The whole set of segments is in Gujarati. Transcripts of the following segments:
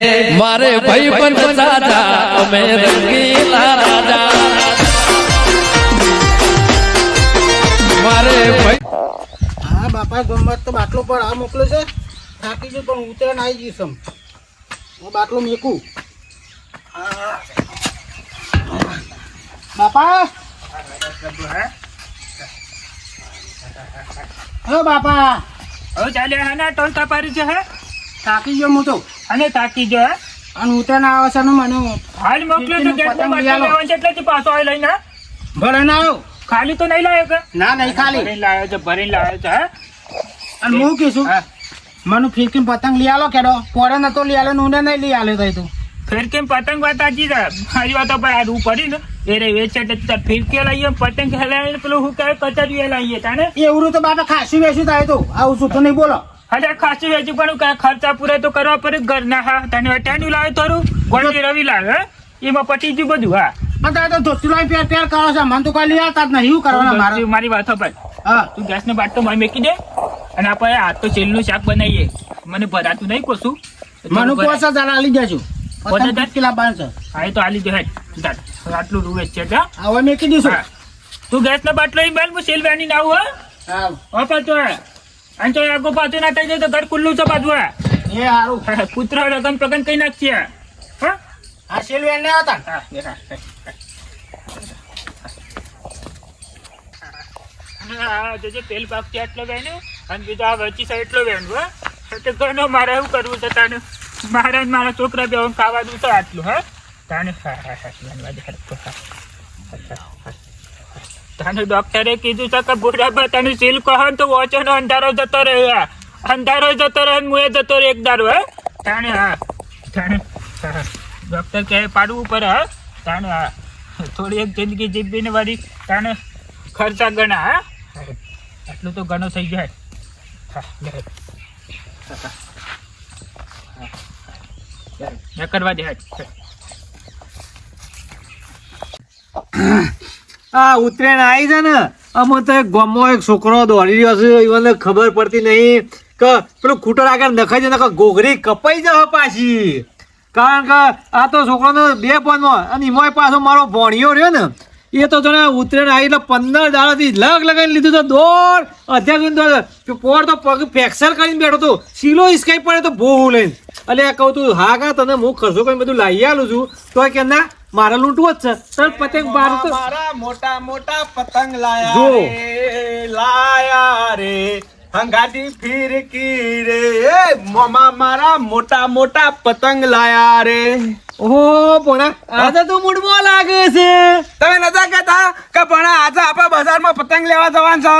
મારે ભાઈ પણ સાજા અમે રંગીલા રાજા. મારે ભાઈ હા બાપા ગમત તો બાટલો પર આ મોકલ્યો છે. થાકી ગયો પણ ઉતરણ આવી જઈશ એમ. હું બાટલો મેકું. બાપા! હા બાપા. હવે ચાલે હે ને ટોલ કાપારી છે હે? થાકી ગયો હું તો. અને તાકી જો હે. અને ઉતરણ આવે છે ને મને હાલ મોકલ્યો તો ગેટ પતંગમાં લઈ લેવાનું છે એટલે તું પાછો આવી લઈને? ભરે ના આવ્યો ખાલી તો નહીં લાવ્યો કે? ના નહીં ખાલી. ભરી લાવ્યો છે ભરી લાવ્યો છે હે. અને હું હા. મને ફિરકીમ પતંગ લઈ આલો કેડો. પોરે નતો લઈ આલો ને ઊંડે નહીં લઈ આલ્યો તઈ તું. ફિર પતંગ વાત આજી છે. મારી વાત પર આ રૂ પડી ને એ રે વેચે તે ફિરકી લાવીએ પતંગ ખેલાવીને પેલું હું કહે કચરિયું લાવીએ તાને એવું તો બાપા ખાસી વેચી થાય તો. આવું શું તો નહીં બોલો. અરે ખાસી વેચી પણ ખર્ચા પૂરા તો કરવા પડે ઘરના હા. તને અટાણ્યું લાવે તારું? ગોળની રવિ લાવે એમાં પટી ગયું બધું હા. પણ તારે તો ધોતી લાવી પેર પેર કરો છો. મને તો નહીં. કરવાના મારે? મારી વાત પર. હા. તું ગેસનો બાટલો મારી મેકી દે અને આપણે આ તો છેલ્લું શાક બનાવીએ. મને ભરાતું નહીં કોશું મને આલી દેજો. પોસ હજાર? કિલા બાંધ હા એ તો આલી દે હેડ. આટલું રૂવે છે જા. હવે મેકી દઈશું. તું ગેસનો બાટલો અહીં બાંધ, હું સેલ વેણી ના આવું હા હે. અને તો આગો પાછું ના થઈ જાય તો ઘર ખુલ્લું છે બાજુ એ સારું પુત્ર રગન પ્રગન કઈ નાખીએ હા? આ સિલવેન એને હતા? હા, હા, હા, હા. હા, જોજે પેલ ભાગ છે એટલો વેણ્યો અને બીજો આ વચ્ચી સાઈડ એટલો વેણવો એટલે ઘરનો મારે એવું કરવું છે તાને? મારે મારા છોકરા બે ખાવાનું છે આટલું હા. તાને હા. હા હા વેણવા દે હરખું, હા. હા, હા, હા. તાને ડોક્ટરે કીધું છે કે બુઢા તને સીલ કહો તો ઓછોનો અંધારો જતો રહે હા. અંધારો જતો રહે ને મુએ જતો રહે એક દારો હે તાણે હા તાણે હા, હા. ડોક્ટર કહે પાડવું પડે હા તાણે હા થોડી એક જિંદગી જીવીને વાળી તાણે ખર્ચા ગણા હા આટલું તો ઘણું થઈ જાય હા. હા, હા. હા, હા. કરવા દે હેડ. આ ઉત્તરાયણ આવી છે ને અમે તો ગામમાં એક છોકરો દોડી રહ્યો છે એને ખબર પડતી નહીં. કે પેલું ખૂટર આગળ નખાઈ જાય નકર ગોગરી કપાઈ જશે પાછી. કારણ કે આ તો છોકરાનો બે પોનમાં અને એમાંય પાછો મારો ભોણિયો રહ્યો ને, એ તો જણે ઉત્તરાયણ આવી એટલે પંદર દાડાથી લગ લગાવીને લીધું તો દોડ. અત્યાર પોર તો પગ ફ્રેક્ચર કરીને બેઠો તો સીલો ઈસકાઈ પડે તો બહુ લઈને. એટલે કહું તું, હા કા તને હું ખર્ચો કરીને બધું લાવી આલું છું. તો કે ના મારે લૂંટવો જ છે. તને પતંગ બાર તો મારા મોટા મોટા પતંગ લાયા રે લાયા રે. હંગાડી ફિરકી રે. એ મોમા મારા મોટા મોટા પતંગ લાયા રે. ઓહો પોણા આજે તો મૂડમાં લાગે છે. તમે નતા કહેતા કે ભણા આજે આપણે બજારમાં પતંગ લેવા જવાનું છો?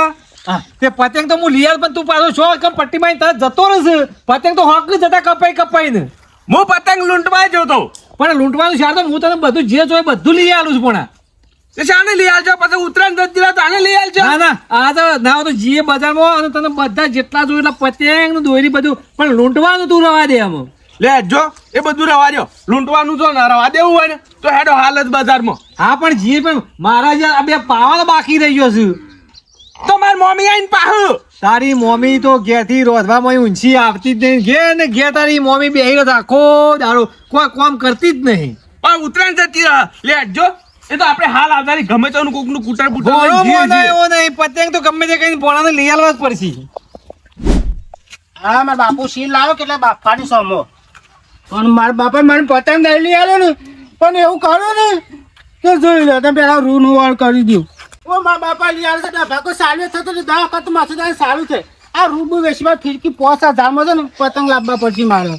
તે પતંગ તો હું લઈ પણ તું પાછો છો કે પટ્ટીમાં તરત જતો રહેશે? પતંગ તો હોક જતા કપાઈ કપાઈ ને હું પતંગ લૂંટવા જોતો. પણ લૂંટવાનું છે તો હું તને બધું જે જોઈએ બધું લઈ આવું છું પણ શાને લઈ આવજો પછી ઉત્તરાયણ દસ દિવસ તાને લઈ આવજો ના ના આ તો ના તો જીએ બજારમાં અને તને બધા જેટલા જોયું એટલા પતંગનું દોરી બધું. પણ લૂંટવાનું તું રવા દે આમાં. લે જો એ બધું રવા દો લૂંટવાનું જો ના રવા દેવું હોય ને તો હેડો હાલ જ બજારમાં. હા પણ જીએ પણ મારા જે બે પાવાનો બાકી રહી ગયો છે. મારી મમ્મી આવીને પાહુ. તારી મમ્મી તો ઘેરથી રોધવામાં ઊંચી આવતી જ નહીં. ઘે ને ઘે તારી મમ્મી બેહી રહ્યો આખો દારો કોઈ કામ કરતી જ નહીં. પણ ઉતરાણ જતી રહે. લે જો. એ તો આપણે હાલ આવનારી ગમે તેનું કોકનું નું કુટર બુટર બોલો જઈએ મોનો છીએ. એવો નહીં. પતંગ તો ગમે તે કઈ ભોણાને લઈ આલવા જ પડશે. હા મારા બાપુ સીલ લાવ્યો કેટલા બાપાની સમો. પણ મારા બાપા મને પતંગ નહીં લઈ આવ્યો ને. પણ એવું કર્યું ને. તો જોઈ લે તમે પેલા રૂનું વાળ કરી દઉં ઓ મારા બાપા લઈ આવે છે ભાગો સારું થતો તો દા વખત માથે સારું છે. આ રૂબુ વેચમાં ફિરકી પોસ હજારમાં છે ને, પતંગ લાવવા પડશે મારે.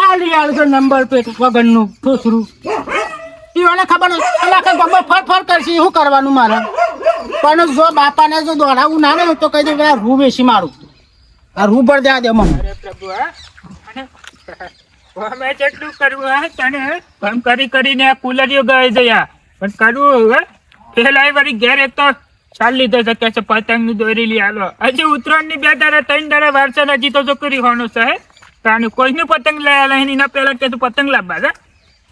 આ લઈ આવે છે, નંબર પેટ વગરનું ઠોસરું એને ખબર નથી અલા કે ગમે ફર ફર કરશે, શું કરવાનું મારે? પણ જો બાપાને જો દોડાવું ના ને, તો કહી દે પેલા રૂ વેચી મારું. આ રૂ પર દે દે મને. પ્રભુ અમે જેટલું કરવું કરી કરીને કુલરીઓ ગઈ જયા પણ કરવું હવે પેલા વળી ઘેર તો ચાલ લીધો છે, કે છે, પતંગની દોરી લઈ આલો. હજી ઉત્તરાયણની બે દાડા ત્રણ દાડા વારસો હજી તો છોકરી હોવાનું છે તાનું કોઈનું પતંગ લઈ આલે, એની પેલા કે પતંગ લાવવા છે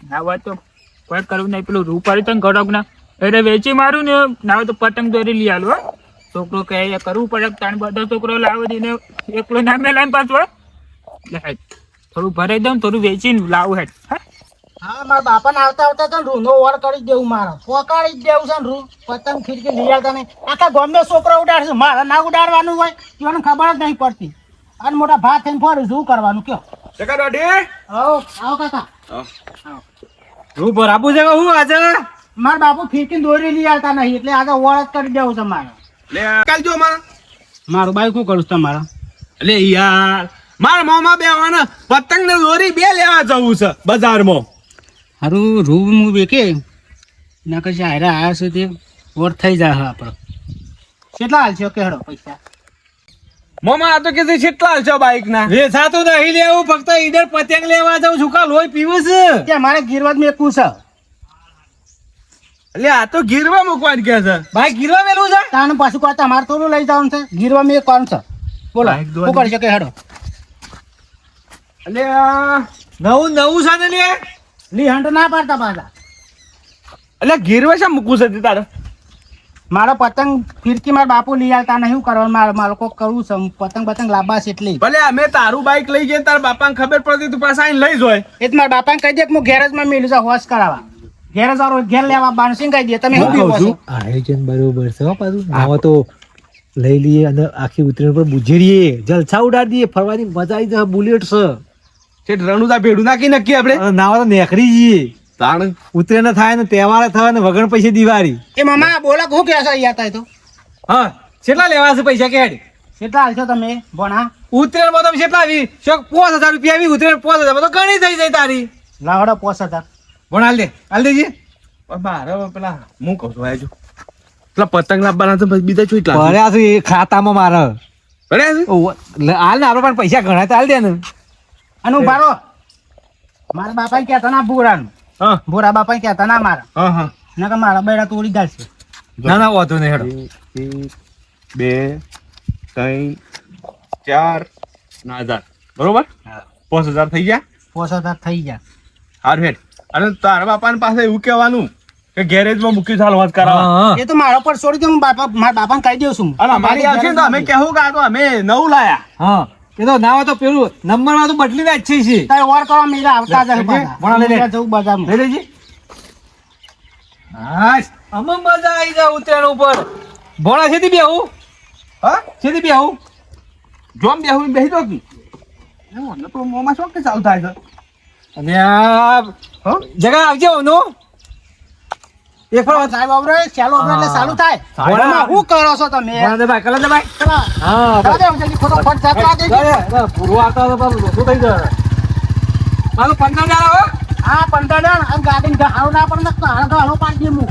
ના હોય તો કોઈ કરવું નહીં, પેલું રૂ પડી તને ગડોગ ના. એટલે વેચી મારું ને ના તો પતંગ દોરી લઈ આલો છોકરો કહે કરવું પડે તાણ બધો છોકરો લાવો દઈને એકલો ના મેલાય પાછો થોડું ભરાઈ દઉં થોડું વેચીને લાવું હેઠ હા? હા મારા બાપાને આવતા આવતા તને રૂનો ઓર કરી દેવું મારો. પોકાડી જ દેવું છે ને રૂ. પતંગ ખીડકી લઈ આવતા નહીં. આખા ગામનો છોકરો ઉડાડશે મારે ના ઉડાડવાનું હોય એને ખબર જ નહીં પડતી. અને મોટા ભાત થઈને ફરું શું કરવાનું કયો? ચકા દોઢી. આવો આવો કાકા. હું. ભરાબુ છે હું આજે? મારા બાપુ ફીરકી દોરી લઈ આવતા નહીં એટલે આજે જ કરી દેવું છે મારે. કાલ જો મારા. મારું બાઈક શું કરું છું તમારે? લે યાર. મારા મોમાં બેવાના પતંગ ને દોરી બે લેવા જવું છે બજારમાં. હારું રૂબ હું બેકે ના કશી હારે આવ્યા છે તે. વર થઈ જાય આપણે કેટલા હાલ છે કે હડો પૈસા? મોમાં આ તો કે કેટલા છો બાઈક ના વેચાતું નહીં લેવું ફક્ત ઈડર પતંગ લેવા જાઉં છું. કા લોહી પીવું છે. કે મારે ગીરવાજ મેકવું છે. એટલે આ તો ગીરવા મૂકવાની કે છે. ભાઈ ગીરવા મેલું છે? તાનું પાછું કોઈ તમારે થોડું લઈ જવાનું છે. ગીરવા મેં કોણ છે? બોલો. શું કરી શકે હેડો? એટલે આ- નવું નવું છે ને લે? લી હંટ ના પાડતા પાછા. એટલે ગીરવા શા મૂકવું છે તે તારે? મારો પતંગ ફિરકી મારા બાપુ લઈ આવતા નહીં શું કરવા મારે મારે કોક કરવું છે. પતંગ પતંગ લાંબા છે એટલે. ભલે અમે તારું બાઈક લઈ જઈએ તારા બાપાને ખબર પડતી તું પાસે આઈને લઈ જોય. એ મારા બાપાને કહી દે કે હું ગેરેજમાં મેલું છે હોશ કરાવવા. ગેરેજ વાળો ઘેર લેવા બાણસિંગ કહી દે. તમે શું કહો છો આયોજન બરોબર છે પાછું. આવો તો લઈ લઈએ અને આખી ઉતરેણ પર બુજેરીએ. જલસા ઉડાડી દઈએ ફરવાની મજા આવી જાય બુલેટ છે. છે રણુદા ભેડું નાખી નક્કી આપણે. નાવા તો નેકરી જઈએ. તાણ? ઉતરેણ થાય ને તહેવાર થાય ને વગણ પૈસે દિવાળી. એ મામા બોલો કે શું કહે છો થાય તો? હા કેટલા લેવા છે પૈસા કેડ કેટલા આવશો તમે ભણા? ઉતરેણમાં તમે કેટલા આવી. શોક પાંચ હજાર રૂપિયા આવી ઉતરેણ પાંચ હજાર. તો ઘણી થઈ જાય તારી. લાવડો પોસ હતા ભણ હાલ દે હાલ દેજે મારે પેલા હું કહું છું આજો પેલા પતંગ લાવવાના તો બીજા ચોઈટ લાવ ભર્યા છે એ ખાતામાં મારે. ભર્યા છે? હાલ ને આપણે પણ પૈસા ઘણા તો હાલ દે ને. અને ઊભા રહો મારા બાપા કહેતા ના ભૂરાનું. હા. ભૂરા બાપા કહેતા ના મારા. હા હા. ના કે મારા બેડા તોડી જાય ના ના વાંધો નહીં હેડો. બે ત્રણ ચાર ના હજાર. બરોબર? પાંચ હજાર થઈ ગયા? પોસ હજાર થઈ ગયા. હાર હેડ. અને તારા બાપાને પાસે એવું કહેવાનું કે ગેરેજમાં મૂકી થાલ વાત હા. એ તો મારા પર છોડી દે હું બાપા મારા બાપાને કહી દઉં છું. અને અમારી આવશે તો અમે કહેવું કે આ તો અમે નવું લાયા. હા. એ તો ના તો પેલું નંબરમાં તો બદલી ના જ છે. તારે વાર કરવા મેરા આવતા જ. ભણા લઈ લે. જવું બજારમાં લઈ લેજે. હા અમે મજા આવી જાય ઉતરેણ ઉપર. ભોળા છેથી બેહું? હા? છેથી બેહું? જોમ બેહું બેહી દો કી તો મોમાં શું કે ચાલુ થાય છે? અને આ હો? જગા આવજો નો એક વાર સાહેબ આવડે ચાલો આવડે એટલે ચાલુ થાય. ભણા. શું કરો છો તમે? ભાઈ કલર ભાઈ. ચલા, હા જવા ખોટો ખર્ચ જાતો આ દેજો. અરે, અરે, પૂરો આવતા તો પાછું થઈ જાય મારું પંદર હજાર આવે હા પંદર જણ. અને ગાડી હારો ના પડે તો હારો હારો પાડી દે હું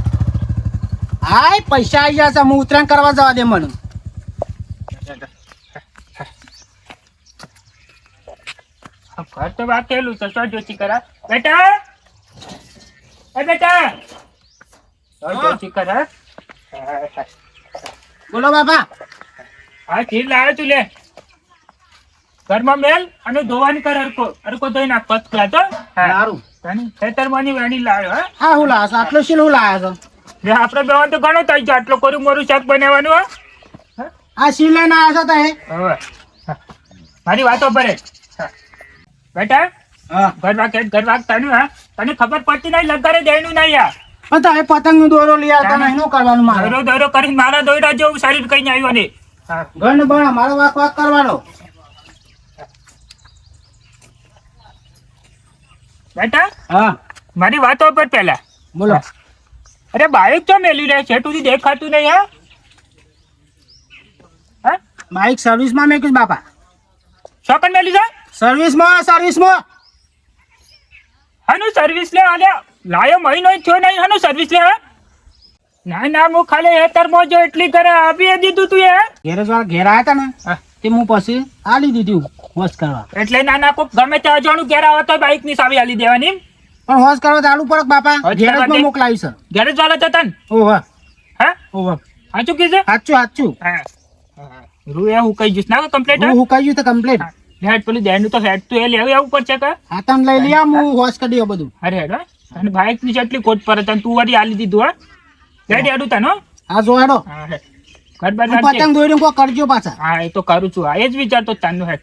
હાય પૈસા આવી જશે હું ઉત્તરાયણ કરવા જવા દે મને. ઘર તો વાકેલું છે. શું જોચી કરા? બેટા? એ બેટા! બોલો બાપા. હા ખીર લાવે તું લે. ઘરમાં મેલ અને ધોવાની કર અરકો અરકો ધોઈ નાખ ફર્સ્ટ ક્લાસ તો સારું. તને ખેતરમાંની વેણી લાવ્યો હા. હા હું લાવ્યો છું આટલો શીલ હું લાવ્યો છું લે આપણે બેવાનું તો ઘણો થઈ ગયો. આટલો કોરું મોરું શાક બનાવવાનું હા. આ શીલ લઈને આવ્યો છો હા. મારી વાતો ભરે. બેટા હા. ઘર વાગ ઘર વાગ તને હા. તને ખબર પડતી નહીં? લગારે દેનું નહીં યાર પણ તમે પતંગનું દોરો લઈ આવતા નહીં શું કરવાનું મારે? દોરો દોરો કરીને મારા દોરા જેવું શરીર કઈ આવ્યો ને. ગણ ઘર મારો વાક વાક કરવાનો. બેટા હા. મારી વાતો પર પેલા. બોલો. અરે બાઈક તો મેલી રહે છે તું દેખાતું નહીં હા? હા? બાઈક સર્વિસમાં મેં કીધું બાપા. શોકન મેલી છે? સર્વિસમાં સર્વિસમાં. હાનું સર્વિસ લે આલે લાયો મહિનો થયો નહીં હાનું સર્વિસ લેવા ના ના હું ખાલી હેતર જો એટલી કરે આપી દીધું તું એ ગેરેજ વાળા ઘેર આવ્યા હતા ને તે હું પછી આલી દીધું હોશ કરવા. એટલે ના ના કોક ગમે તે અજાણું ઘેર આવે તો બાઈકની સાવી આલી દેવાની. પણ હોશ કરવા તો પડે પડક બાપા? ગેરેજમાં દે. મોકલાવી છે. ગેરેજ વાળા જતા ને? ઓહો. હા? ઓહો. સાચું કીધું? સાચું સાચું. હા. રૂ એ હું કહી જઈશ ના કમ્પ્લેટ હું? હુકાઈ જઈશ તો કમ્પ્લીટ હેડ પેલું દેનું તો હેડ તું એ લેવું એવું પડશે કે? હા તમે લઈ લે આવ હું હોશ કરી દઉં બધું. અરે હેડ હો. અને ભાઈ તું જેટલી કોટ પર તને તું વળી આલી દીધું હા હેડ આડું તને હા. જો આડો હા. પતંગ દોરી કો કરજો પાછા. હા એ તો કરું છું. એ જ વિચારતો જ હે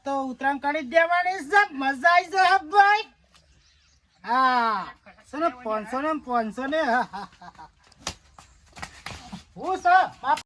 તો ઉતરાણ કરી દેવાની મજા આવી જશે ભાઈ. હા. પાંચસો ને પાંચસો ને? હા, હા, હા, હા. હું સર બાપ